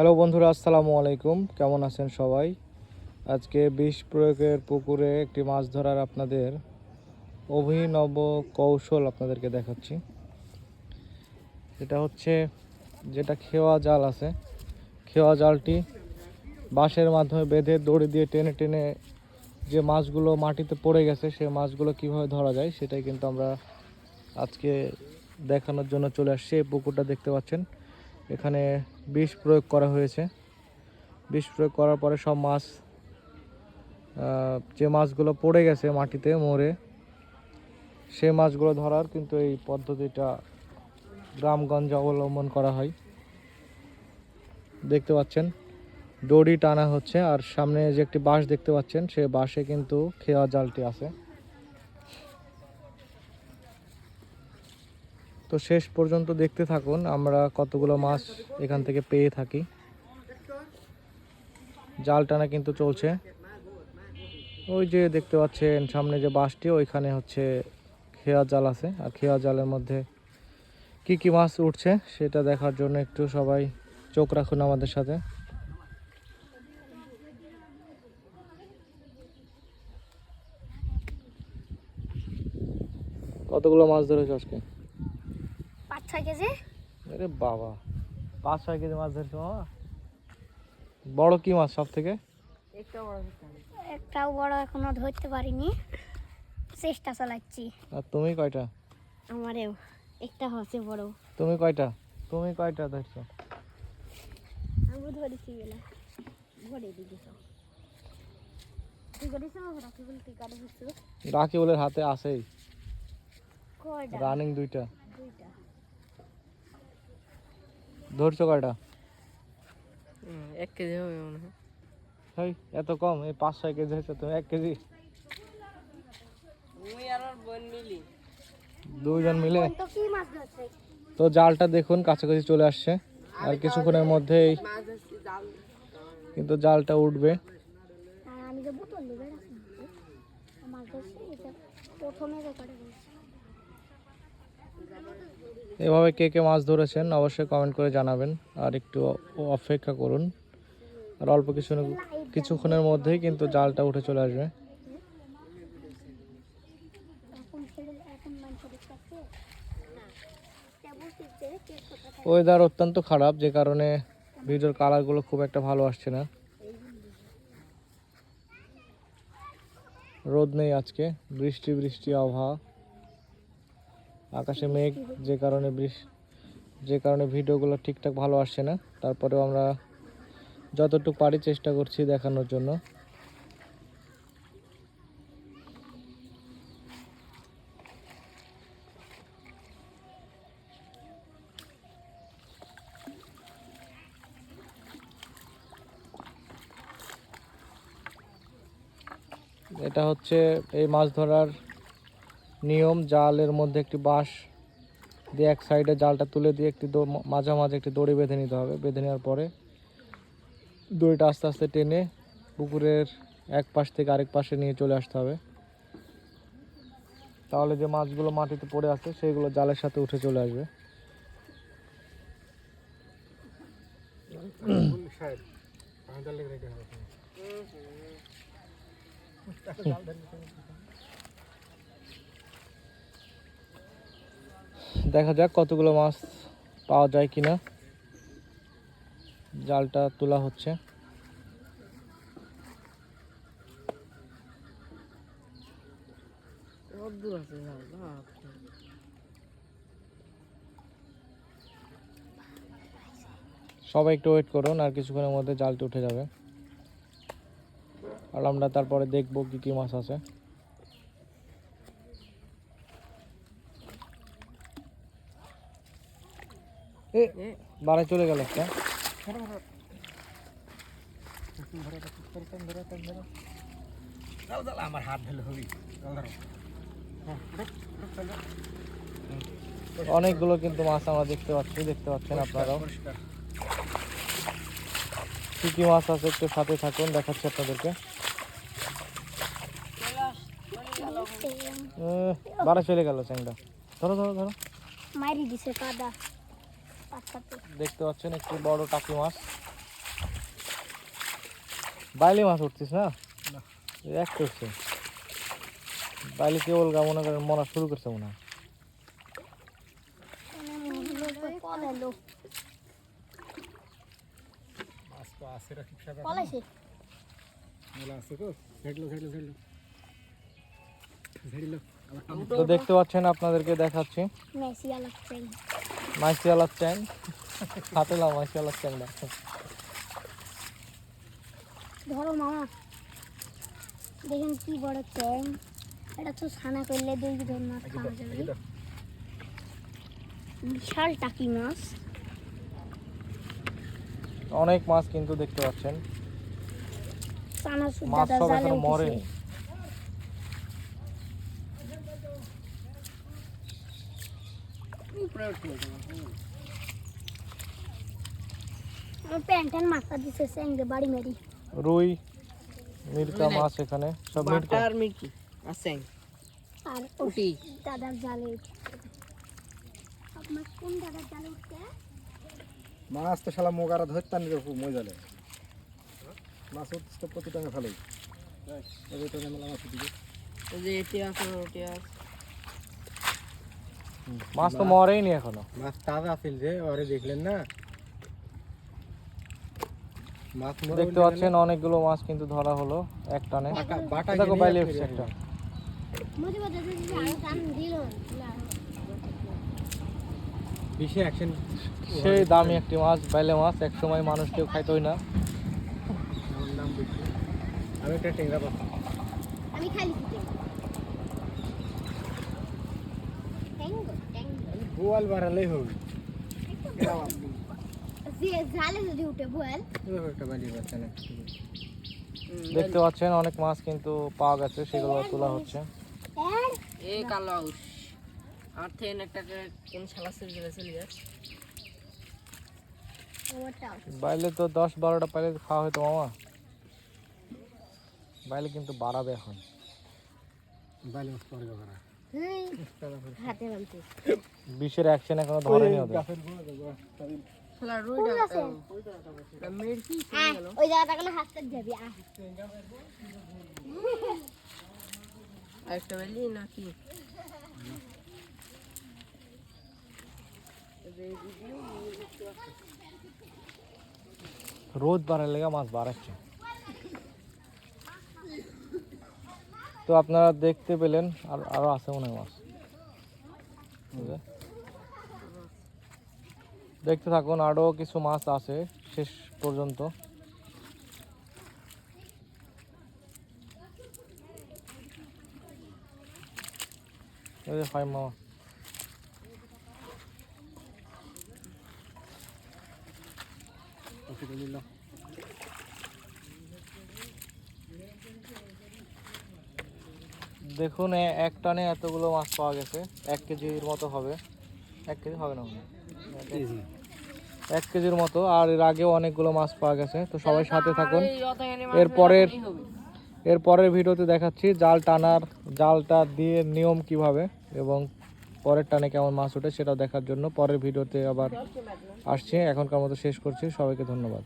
Hello বন্ধুরা, আসসালামু আলাইকুম। কেমন আছেন সবাই? আজকে বিষ প্রয়োগের পুকুরে একটি মাছ ধরার আপনাদের অভিনব কৌশল আপনাদেরকে দেখাচ্ছি। এটা হচ্ছে যেটা খেওয়া জাল আছে। খেওয়া জালটি বাঁশের মাধ্যমে বেঁধে দড়ি দিয়ে টেনে টেনে যে মাছগুলো মাটিতে পড়ে গেছে, সে মাছগুলো কীভাবে ধরা যায় সেটাই কিন্তু আমরা আজকে দেখানোর জন্য চলে আসছি। এই পুকুরটা দেখতে পাচ্ছেন। এখানে বিষ প্রয়োগ করা হয়েছে। বিষ প্রয়োগ করার পরে সব মাছ যে মাছগুলো পড়ে গেছে মাটিতে মরে সে মাছগুলো ধরার কিন্তু এই পদ্ধতিটা গ্রামগঞ্জে অবলম্বন করা হয়। দেখতে পাচ্ছেন, দড়ি টানা হচ্ছে আর সামনে যে একটি বাঁশ দেখতে পাচ্ছেন, সে বাঁশে কিন্তু খেয়া জালটি আছে। তো শেষ পর্যন্ত দেখতে থাকুন, আমরা কতগুলো মাছ এখান থেকে পেয়ে থাকি। জাল টানা কিন্তু চলছে। ওই যে দেখতে পাচ্ছেন, সামনে যে বাঁশটি ওইখানে হচ্ছে খেয়া জাল আছে। আর খেয়া জালের মধ্যে কি কি মাছ উঠছে, সেটা দেখার জন্য একটু সবাই চোখ রাখুন আমাদের সাথে। কতগুলো মাছ ধরেছে আজকে? ছয় কেজি? আরে বাবা পাঁচ ছয় কেজি মাছ ধরছো বাবা বড় কি মাছ সব থেকে একটাও বড় এখনও ধরতে পারিনি। চেষ্টা চালাচ্ছি। আর তুমি কয়টা? আমারেও। একটা হচ্ছে বড়। তুমি কয়টা? তুমি কয়টা ধরছো? আমি ধরেছি গেলা ভরে দিয়েছ রাকিবুলের হাতে আছেই। কয়টা? রানিং দুইটা দুইটা ধরছো কয়টা? এক কেজি হবে মনে হয়। এত কম এই পাঁচ ছয় কেজি হয়েছে তুমি এক কেজি। দুইজন মিলে? তো কি মাছ ধরছে? তো জালটা দেখুন কাছাকাছি চলে আসছে। আর কিছুক্ষণের মধ্যেই মাছ ধরছি জাল কিন্তু জালটা উঠবে। আর আমি যে বোতল নেবে রাখি মাছ ধরছি এটা প্রথমে এভাবে কে কে মাছ ধরেছেন অবশ্যই কমেন্ট করে জানাবেন। আর একটু অপেক্ষা করুন। আর অল্প কিছু কিছুক্ষণের মধ্যেই কিন্তু জালটা উঠে চলে আসবে। ওয়েদার অত্যন্ত খারাপ, যে কারণে ভিডিওর কালারগুলো খুব একটা ভালো আসছে না। রোদ নেই আজকে, বৃষ্টি বৃষ্টি, আবহাওয়া। আকাশে মেঘ, যে কারণে যে কারণে ভিডিওগুলো ঠিকঠাক ভালো আসছে না, তারপরেও আমরা যতটুকু পারি চেষ্টা করছি দেখানোর জন্য। এটা হচ্ছে এই মাছ ধরার নিয়ম জালের মধ্যে একটি বাঁশ দিয়ে এক সাইডে জালটা তুলে দিয়ে একটি দো- মাঝামাঝি একটি দড়ি বেঁধে নিতে হবে। বেঁধে নেওয়ার পরে দড়িটা আস্তে আস্তে টেনে পুকুরের এক পাশ থেকে আরেক পাশে নিয়ে চলে আসতে হবে। তাহলে যে মাছগুলো মাটিতে পড়ে আছে সেইগুলো জালের সাথে উঠে চলে আসবে। দেখা যাক কতগুলো মাছ পাওয়া যায় কিনা। জালটা তোলা হচ্ছে। সবাই একটু ওয়েট করুন আর কিছুক্ষণের মধ্যে জালটি উঠে যাবে। আর আমরা তারপরে দেখব কি কি মাছ আছে। এ বাড়ায় চলে গেল একটা। আমার হাত ঢেলে হবি। অনেকগুলো কিন্তু মাছ আমরা দেখতে পাচ্ছি দেখতে পাচ্ছেন আপনারাও। কি কি মাছ আছে একটু সাথে থাকুন দেখাচ্ছি আপনাদেরকে। বাড়া চলে গেল চ্যাংটা ধরো ধরো ধরো। মারি দিছে কাদা। দেখতে পাচ্ছেন একটি বড় টাকি মাছ। বাইলে মাছ উঠছিস না? এই এক করছে বাইলে কেবল গা মনে করেন মরা শুরু করছে মনে হয়। পলাইলো মাছ তো আছে রা ঠিক সাথে পলাইছে। মেলা আছে তো? ঝেড়লো ঝেড়লো ঝেড়লো। ঝেড়লো আবার টান তো দেখতে পাচ্ছেন আপনাদেরকে দেখাচ্ছি। মেসি লাগছে মাইসি আলার চ্যাং। হাতে লাও মাইসি আলার চ্যাংটা। ধরো মামা। দেখেন কি বড় এটা তো ছানা করলে দুই ধর মাছ খাওয়া যাবে। বিশাল টাকি মাছ। অনেক মাছ কিন্তু দেখতে পাচ্ছেন। মাছ সব জালে মরেনি প্যান্টেন মাথা দিছে বাড়ি মেরি। রুই মিরকা মাছ এখানে সব মিরকা। বাটার মিল্কি আছে আর উঠি দাদার জালে আপনার কোন দাদার জালে উঠছে? মাছ তো শালা মোগারা ধরতাম রে খুব মজালে মাছ উঠছে তো প্রতি টাকা উঠে ওই যে এটি আছে ওটি আছে। মাছ তো মরেইনি এখনও। মাছ তাজা আছিল যে ওরে দেখলেন না? মাছ দেখতে পাচ্ছেন অনেকগুলো মাছ কিন্তু ধরা হলো এক টানে। বাটা দেখো বাইলে উঠছে একটা। সেই দামি একটি মাছ বাইলে মাছ এক সময় মানুষ কেউ খাইতোই না। আমার নাম দেখছি আমি একটা টেংরা পাচ্ছি আমি খালি বোয়াল বাড়ালেই হবে। দেখতে পাচ্ছেন অনেক মাছ কিন্তু পাওয়া গেছে সেগুলো তোলা হচ্ছে। আর এ কালো একটা কোন শালা চলে বাইলে তো দশ বারোটা পাইলে খাওয়া হতো মামা। বাইলে কিন্তু বাড়াবে এখন। পরে করা হাতে বানতে বিষের অ্যাকশন এখনো ধরেনি ওদের শালা রুইটা আছে? মিল্কি আয় ওই জায়গাটা গেলে হাতটা যাবি আহ আরেকটা বেলি নাকি রোদ বাড়ার লেগে মাছ বাড়াচ্ছে তো আপনারা দেখতে পেলেন, আর আরও আছে মনে হয় মাছ। দেখতে থাকুন, আরও কিছু মাছ আছে শেষ পর্যন্ত। ফাইভ মামা। দেখুন এক টানে এতগুলো মাছ পাওয়া গেছে। এক কেজির মতো হবে। এক কেজি হবে না এক কেজির মতো আর এর আগেও অনেকগুলো মাছ পাওয়া গেছে। তো সবাই সাথে থাকুন। এর পরের- এর পরের ভিডিওতে দেখাচ্ছি জাল টানার জালটা দিয়ে নিয়ম কীভাবে এবং পরের টানে কেমন মাছ ওঠে সেটা দেখার জন্য। পরের ভিডিওতে আবার আসছি। এখনকার মতো শেষ করছি। সবাইকে ধন্যবাদ।